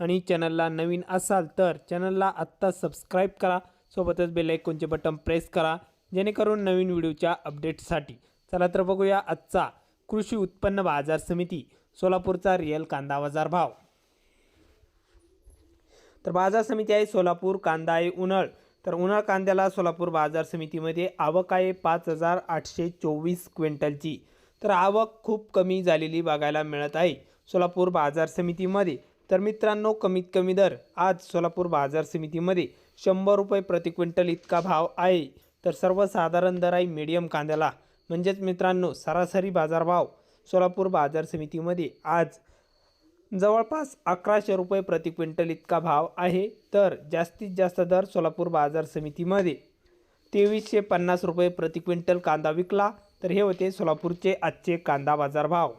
आणि चॅनलला नवीन असाल तर चॅनलला आत्ता सबस्क्राईब करा. सोबतच बेलायकॉनचे बटन प्रेस करा. जेणेकरून नवीन व्हिडिओच्या अपडेटसाठी चला तर बघूया आजचा कृषी उत्पन्न बाजार समिती सोलापूरचा रिअल कांदा बाजार भाव. तर बाजार समिती आहे सोलापूर कांदा आहे उन्हाळ. तर उन्हाळ कांद्याला सोलापूर बाजार समितीमध्ये आवक आहे पाच हजार आठशे चोवीस क्विंटलची. तर आवक खूप कमी झालेली बघायला मिळत आहे सोलापूर बाजार समितीमध्ये. तर मित्रांनो कमीत कमी दर. आज सोलापूर बाजार समितीमध्ये शंभर रुपये प्रति क्विंटल इतका भाव आहे. तर सर्वसाधारण दर आहे मीडियम कांद्याला. म्हणजेच मित्रांनो सरासरी बाजारभाव सोलापूर बाजार समितीमध्ये आज जवळपास अकराशे रुपये प्रति क्विंटल इतका भाव आहे. तर जास्तीत जास्त दर सोलापूर बाजार समितीमध्ये. तेवीसशे पन्नास रुपये प्रति क्विंटल कांदा विकला. तर हे होते सोलापूरचे आजचे कांदा बाजार भाव